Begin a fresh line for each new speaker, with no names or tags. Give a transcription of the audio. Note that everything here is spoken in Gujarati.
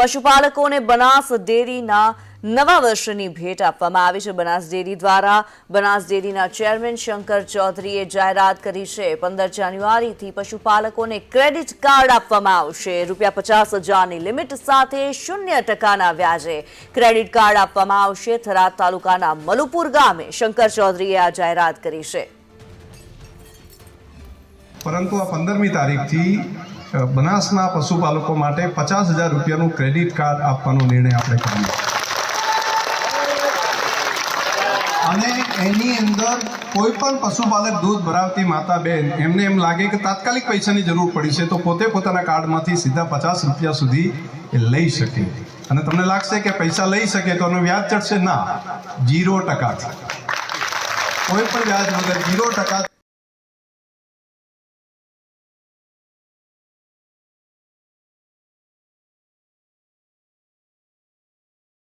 પશુપાલકોને બનાસ ડેરીના નવા વર્ષની ભેટ આપવામાં આવી છે. બનાસ ડેરી દ્વારા બનાસ ડેરીના ચેરમેન શંકર ચૌધરીએ જાહેરાત કરી છે. પંદર જાન્યુઆરીથી પશુપાલકોને ક્રેડિટ કાર્ડ આપવામાં આવશે. રૂપિયા પચાસ હજારની લિમિટ સાથે શૂન્ય ટકાના વ્યાજે ક્રેડિટ કાર્ડ આપવામાં આવશે. થરાદ તાલુકાના મલુપુર ગામે શંકર ચૌધરીએ આ જાહેરાત કરી છે.
પરંતુ આ પંદરમી તારીખથી બનાસના પશુપાલકો માટે પચાસ હજાર રૂપિયાનું ક્રેડિટ કાર્ડ આપવાનો નિર્ણય આપણે કર્યો. અને એની અંદર કોઈ પણ પશુપાલક દૂધ ભરાવતી માતા બેન એમને એમ લાગે કે તાત્કાલિક પૈસાની જરૂર પડી છે, તો પોતે પોતાના કાર્ડમાંથી સીધા પચાસ રૂપિયા સુધી એ લઈ શકે. અને તમને લાગશે કે પૈસા લઈ શકે, તો એનું વ્યાજ ચડશે ના. જીરો ટકા. કોઈ પણ વ્યાજ વગર જીરો ટકા